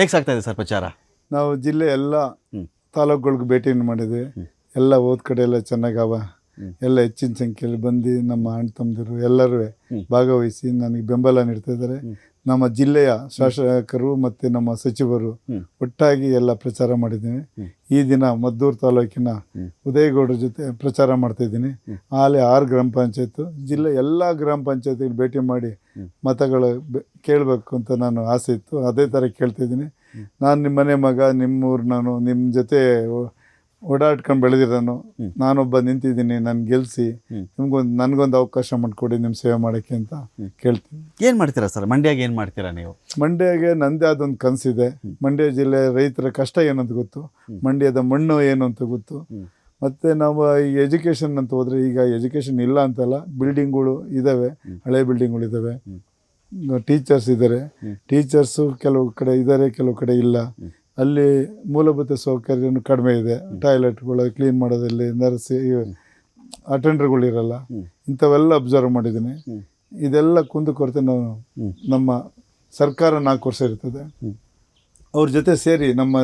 ಹೇಗೆ ಸಾಗ್ತಾ ಇದೆ ಸರ್ ಪ್ರಚಾರ? ನಾವು ಜಿಲ್ಲೆ ಎಲ್ಲ. ತಾಲೂಕುಗಳಿಗೆ ಭೇಟಿಯನ್ನು ಮಾಡಿದ್ವಿ ಎಲ್ಲ ಹೋದ ಕಡೆ ಎಲ್ಲ ಚೆನ್ನಾಗವ ಎಲ್ಲ ಹೆಚ್ಚಿನ ಸಂಖ್ಯೆಯಲ್ಲಿ ಬಂದು ನಮ್ಮ ಅಣ್ಣ ತಮ್ಮದಿರು ಎಲ್ಲರೂ. ಭಾಗವಹಿಸಿ ನನಗೆ ಬೆಂಬಲ ನೀಡ್ತಾ ಇದ್ದಾರೆ. ನಮ್ಮ ಜಿಲ್ಲೆಯ ಶಾಸಕರು ಮತ್ತು ನಮ್ಮ ಸಚಿವರು ಒಟ್ಟಾಗಿ ಎಲ್ಲ ಪ್ರಚಾರ ಮಾಡಿದ್ದೀನಿ. ಈ ದಿನ ಮದ್ದೂರು ತಾಲೂಕಿನ. ಉದಯಗೌಡರ ಜೊತೆ ಪ್ರಚಾರ ಮಾಡ್ತಾ ಇದ್ದೀನಿ. ಆಲೆ ಆರು ಗ್ರಾಮ ಪಂಚಾಯತ್ ಜಿಲ್ಲೆ ಎಲ್ಲ ಗ್ರಾಮ ಪಂಚಾಯತಿಗೆ ಭೇಟಿ ಮಾಡಿ. ಮತಗಳು ಕೇಳಬೇಕು ಅಂತ ನಾನು ಆಸೆ ಇತ್ತು. ಅದೇ ಥರ ಕೇಳ್ತಾ ಇದ್ದೀನಿ. ನಾನು ನಿಮ್ಮ ಮನೆ ಮಗ ನಿಮ್ಮೂರು ನಾನು ನಿಮ್ಮ ಜೊತೆ ಓಡಾಡ್ಕೊಂಡು ಬೆಳೆದಿರೋನು. ನಾನೊಬ್ಬ ನಿಂತಿದ್ದೀನಿ ನಾನು ಗೆಲ್ಲಿಸಿ. ನಿಮ್ಗೊಂದು ನನಗೊಂದು ಅವಕಾಶ ಮಾಡಿಕೊಡಿ ನಿಮ್ಮ ಸೇವೆ ಮಾಡೋಕ್ಕೆ ಅಂತ ಕೇಳ್ತೀನಿ. ಏನು ಮಾಡ್ತೀರಾ ಸರ್? ಮಂಡ್ಯಾಗ ಏನು ಮಾಡ್ತೀರಾ ನೀವು? ಮಂಡ್ಯಗೆ ನಂದೇ ಆದೊಂದು ಕನಸಿದೆ. ಮಂಡ್ಯ ಜಿಲ್ಲೆ ರೈತರ ಕಷ್ಟ ಏನಂತ ಗೊತ್ತು. ಮಂಡ್ಯದ ಮಣ್ಣು ಏನು ಅಂತ ಗೊತ್ತು. ಮತ್ತೆ ಮತ್ತು ನಾವು ಈ ಎಜುಕೇಷನ್ ಅಂತ ಹೋದರೆ ಈಗ ಎಜುಕೇಷನ್ ಇಲ್ಲ ಅಂತಲ್ಲ ಬಿಲ್ಡಿಂಗ್ಗಳು ಇದ್ದಾವೆ ಹಳೆ ಬಿಲ್ಡಿಂಗ್ಗಳು ಇದ್ದಾವೆ ಟೀಚರ್ಸ್ ಇದ್ದಾರೆ ಟೀಚರ್ಸು ಕೆಲವು ಕಡೆ ಇದ್ದಾರೆ ಕೆಲವು ಕಡೆ ಇಲ್ಲ. ಅಲ್ಲಿ ಮೂಲಭೂತ ಸೌಕರ್ಯನೂ ಕಡಿಮೆ ಇದೆ. ಟಾಯ್ಲೆಟ್ಗಳು ಕ್ಲೀನ್ ಮಾಡೋದಲ್ಲಿ ನರ್ಸ್ ಅಟೆಂಡರ್ಗಳು ಇರಲ್ಲ ಇಂಥವೆಲ್ಲ ಅಬ್ಸರ್ವ್ ಮಾಡಿದ್ದೀನಿ. ಇದೆಲ್ಲ ಕುಂದುಕೊರತೆ ನಾವು ನಮ್ಮ ಸರ್ಕಾರ ನಾಲ್ಕು ವರ್ಷ ಇರ್ತದೆ. ಅವ್ರ ಜೊತೆ ಸೇರಿ ನಮ್ಮ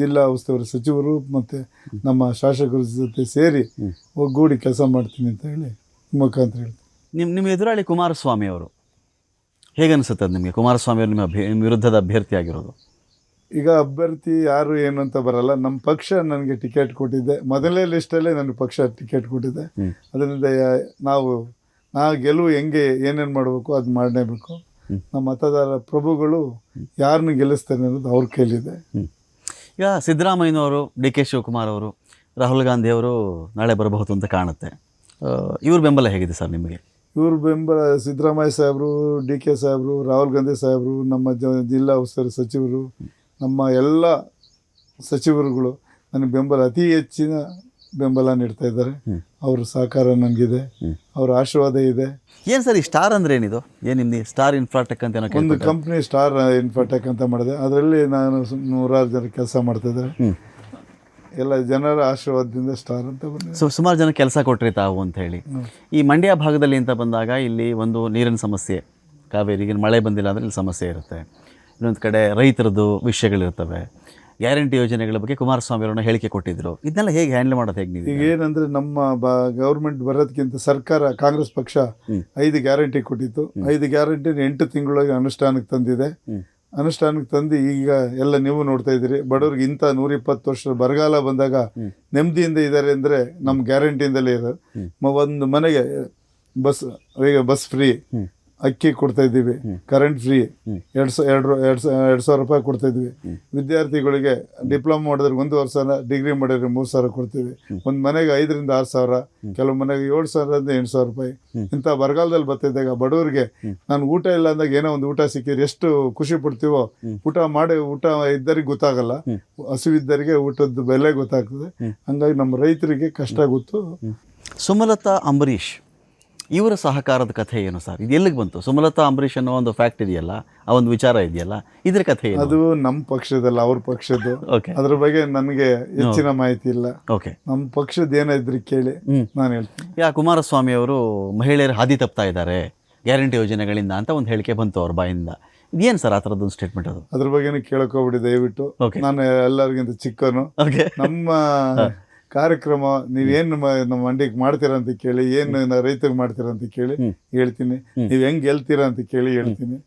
ಜಿಲ್ಲಾ ಉಸ್ತುವಾರಿ ಸಚಿವರು ಮತ್ತು ನಮ್ಮ ಶಾಸಕರ ಜೊತೆ ಸೇರಿ ಒಗ್ಗೂಡಿ ಕೆಲಸ ಮಾಡ್ತೀನಿ ಅಂತ ಹೇಳಿ ಮುಖಾಂತರ ಹೇಳ್ತೀನಿ. ನಿಮ್ಮ ನಿಮ್ಮ ಎದುರಾಳಿ ಕುಮಾರಸ್ವಾಮಿ ಅವರು ಹೇಗೆ ಅನಿಸುತ್ತೆ ಅದು ನಿಮಗೆ? ಕುಮಾರಸ್ವಾಮಿ ಅವರು ನಿಮ್ಮ ಅಭ್ಯ ನಿಮ್ಮ ವಿರುದ್ಧದ ಅಭ್ಯರ್ಥಿ ಆಗಿರೋದು ಈಗ ಅಭ್ಯರ್ಥಿ ಯಾರು ಏನು ಅಂತ ಬರಲ್ಲ. ನಮ್ಮ ಪಕ್ಷ ನನಗೆ ಟಿಕೆಟ್ ಕೊಟ್ಟಿದ್ದೆ ಮೊದಲನೇ ಲಿಸ್ಟಲ್ಲೇ ನನಗೆ ಪಕ್ಷ ಟಿಕೆಟ್ ಕೊಟ್ಟಿದೆ. ಅದರಿಂದ ನಾವು ನಾ ಗೆಲುವು ಹೆಂಗೆ ಏನೇನು ಮಾಡಬೇಕು ಅದು ಮಾಡಲೇಬೇಕು. ನಮ್ಮ ಮತದಾರ ಪ್ರಭುಗಳು ಯಾರನ್ನು ಗೆಲ್ಲಿಸ್ತಾರೆ ಅನ್ನೋದು ಅವ್ರ ಕೈಲಿದೆ. ಈಗ ಸಿದ್ದರಾಮಯ್ಯನವರು ಡಿ ಕೆ ಶಿವಕುಮಾರ್ ಅವರು ರಾಹುಲ್ ಗಾಂಧಿ ಅವರು ನಾಳೆ ಬರಬಹುದು ಅಂತ ಕಾಣುತ್ತೆ. ಇವ್ರ ಬೆಂಬಲ ಹೇಗಿದೆ ಸರ್ ನಿಮಗೆ? ಇವ್ರ ಬೆಂಬಲ ಸಿದ್ದರಾಮಯ್ಯ ಸಾಹೇಬರು ಡಿ ಕೆ ಸಾಹೇಬರು ರಾಹುಲ್ ಗಾಂಧಿ ಸಾಹೇಬರು ನಮ್ಮ ಜಿಲ್ಲಾ ಉಸ್ತುವಾರಿ ಸಚಿವರು ನಮ್ಮ ಎಲ್ಲ ಸಚಿವರುಗಳು ನನಗೆ ಬೆಂಬಲ ಅತಿ ಹೆಚ್ಚಿನ ಬೆಂಬಲ ನೀಡ್ತಾ ಇದ್ದಾರೆ. ಅವ್ರ ಸಹಕಾರ ನನಗಿದೆ. ಅವ್ರ ಆಶೀರ್ವಾದ ಇದೆ. ಏನು ಸರ್ ಈ ಸ್ಟಾರ್ ಅಂದ್ರೆ ಏನಿದು? ಏನು ನಿಮ್ದು ಸ್ಟಾರ್ ಇನ್ಫ್ರಾಟೆಕ್ ಅಂತ ಏನೋ ಒಂದು. ಕಂಪ್ನಿ ಸ್ಟಾರ್ ಇನ್ಫ್ರಾಟೆಕ್ ಅಂತ ಮಾಡಿದೆ. ಅದರಲ್ಲಿ ನಾನು ನೂರಾರು ಜನ ಕೆಲಸ ಮಾಡ್ತಿದ್ದಾರೆ ಎಲ್ಲ ಜನರ ಆಶೀರ್ವಾದದಿಂದ ಸ್ಟಾರ್ ಅಂತ ಸೊ ಸುಮಾರು ಜನ ಕೆಲಸ ಕೊಟ್ಟರೆ ತಾವು ಅಂತ ಹೇಳಿ. ಈ ಮಂಡ್ಯ ಭಾಗದಲ್ಲಿ ಅಂತ ಬಂದಾಗ ಇಲ್ಲಿ ಒಂದು ನೀರಿನ ಸಮಸ್ಯೆ ಕಾವೇರಿಗೆ ಮಳೆ ಬಂದಿಲ್ಲ ಅಂದರೆ ಇಲ್ಲಿ ಸಮಸ್ಯೆ ಇರುತ್ತೆ. ಇನ್ನೊಂದು ಕಡೆ ರೈತರದ್ದು ವಿಷಯಗಳಿರ್ತವೆ. ಗ್ಯಾರಂಟಿ ಯೋಜನೆಗಳ ಬಗ್ಗೆ ಕುಮಾರಸ್ವಾಮಿ ಅವರನ್ನು ಹೇಳಿಕೆ ಕೊಟ್ಟಿದ್ರು. ಇದನ್ನೆಲ್ಲ ಹೇಗೆ ಹ್ಯಾಂಡಲ್ ಮಾಡೋದು ಹೇಗೆ ನೀವು ಈಗ ಏನಂದ್ರೆ ನಮ್ಮ ಬ ಗೌರ್ಮೆಂಟ್ ಬರೋದಕ್ಕಿಂತ ಸರ್ಕಾರ ಕಾಂಗ್ರೆಸ್ ಪಕ್ಷ ಐದು ಗ್ಯಾರಂಟಿ ಕೊಟ್ಟಿತ್ತು. ಐದು ಗ್ಯಾರಂಟಿ ಎಂಟು ತಿಂಗಳಿಗೆ ಅನುಷ್ಠಾನಕ್ಕೆ ತಂದಿದೆ. ಅನುಷ್ಠಾನಕ್ಕೆ ತಂದು ಈಗ ಎಲ್ಲ ನೀವು ನೋಡ್ತಾ ಇದ್ದೀರಿ. ಬಡವ್ರಿಗೆ ಇಂಥ ನೂರ ಇಪ್ಪತ್ತು ವರ್ಷ ಬರಗಾಲ ಬಂದಾಗ ನೆಮ್ಮದಿಯಿಂದ ಇದ್ದಾರೆ ಅಂದರೆ ನಮ್ಮ ಗ್ಯಾರಂಟಿಯಿಂದಲೇ ಇರೋದು. ಒಂದು ಮನೆಗೆ ಬಸ್ ಈಗ ಬಸ್ ಫ್ರೀ. ಅಕ್ಕಿ ಕೊಡ್ತಾ ಇದ್ದೀವಿ ಕರೆಂಟ್ ಫ್ರೀ ಎರಡು ಸಾವಿರ ಎರಡು ಎರಡು ಎರಡು ಸಾವಿರ ರೂಪಾಯಿ ಕೊಡ್ತಾ ಇದ್ವಿ ವಿದ್ಯಾರ್ಥಿಗಳಿಗೆ ಡಿಪ್ಲೊಮಾ ಮಾಡಿದ್ರೆ ಒಂದು ವರ್ಷ ಡಿಗ್ರಿ ಮಾಡಿದ್ರೆ ಮೂರು ಸಾವಿರ ಕೊಡ್ತೀವಿ. ಒಂದು ಮನೆಗೆ ಐದರಿಂದ ಆರು ಸಾವಿರ ಕೆಲವು ಮನೆಗೆ ಏಳು ಸಾವಿರದಿಂದ ಎಂಟು ಸಾವಿರ ರೂಪಾಯಿ. ಇಂಥ ಬರಗಾಲದಲ್ಲಿ ಬರ್ತಿದ್ದಾಗ ಬಡವರಿಗೆ ನಾನು ಊಟ ಇಲ್ಲ ಅಂದಾಗ ಏನೋ ಒಂದು ಊಟ ಸಿಕ್ಕಿದ್ರೆ ಎಷ್ಟು ಖುಷಿ ಪಡ್ತೀವೋ ಊಟ ಮಾಡಿ ಊಟ ಇದ್ದರಿಗೆ ಗೊತ್ತಾಗಲ್ಲ. ಹಸಿವಿದ್ದರಿಗೆ ಊಟದ ಬೆಲೆ ಗೊತ್ತಾಗ್ತದೆ. ಹಂಗಾಗಿ ನಮ್ಮ ರೈತರಿಗೆ ಕಷ್ಟ ಗೊತ್ತು. ಸುಮಲತಾ ಅಂಬರೀಷ್. ಇವರ ಸಹಕಾರದ ಕಥೆ ಏನು ಸರ್? ಇದು ಎಲ್ಲಿಗೆ ಬಂತು? ಸುಮಲತಾ ಅಂಬರೀಷ್ ಅನ್ನೋ ಒಂದು ಫ್ಯಾಕ್ಟ್ ಇದೆಯಲ್ಲ ಆ ಒಂದು ವಿಚಾರ ಇದೆಯಲ್ಲ ಇದ್ರ ಕಥೆ ಏನು? ಅದು ನಮ್ಮ ಪಕ್ಷದಲ್ಲ ಅವ್ರ ಪಕ್ಷದ್ದು. ಓಕೆ ಅದ್ರ ಬಗ್ಗೆ ನನಗೆ ಹೆಚ್ಚಿನ ಮಾಹಿತಿ ಇಲ್ಲ. ಓಕೆ ನಮ್ಮ ಪಕ್ಷದ ಏನಾದ್ರು ಕೇಳಿ ಹ್ಮ್. ನಾನು ಹೇಳ್ತೀನಿ. ಯಾ ಕುಮಾರಸ್ವಾಮಿ ಅವರು ಮಹಿಳೆಯರು ಹಾದಿ ತಪ್ತಾ ಇದ್ದಾರೆ ಗ್ಯಾರಂಟಿ ಯೋಜನೆಗಳಿಂದ ಅಂತ ಒಂದು ಹೇಳಿಕೆ ಬಂತು ಅವ್ರ ಬಾಯಿಂದ. ಇದೇನು ಸರ್ ಆ ಥರದ್ದೊಂದು ಸ್ಟೇಟ್ಮೆಂಟ್ ಅದು? ಅದ್ರ ಬಗ್ಗೆನೂ ಹೋಗ್ಬಿಡಿ ದಯವಿಟ್ಟು. ನಾನು ಎಲ್ಲರಿಗಿಂತ ಚಿಕ್ಕನು ಓಕೆ ನಮ್ಮ ಕಾರ್ಯಕ್ರಮ ನೀವೇನು ನಮ್ಮ ಮಂಡಿಗೆ ಮಾಡ್ತೀರ ಅಂತ ಕೇಳಿ ಏನು ರೈತರಿಗೆ ಮಾಡ್ತೀರ ಅಂತ ಕೇಳಿ ಹೇಳ್ತೀನಿ. ನೀವು ಹೆಂಗೆ ಗೆಲ್ತೀರಾ ಅಂತ ಕೇಳಿ ಹೇಳ್ತೀನಿ.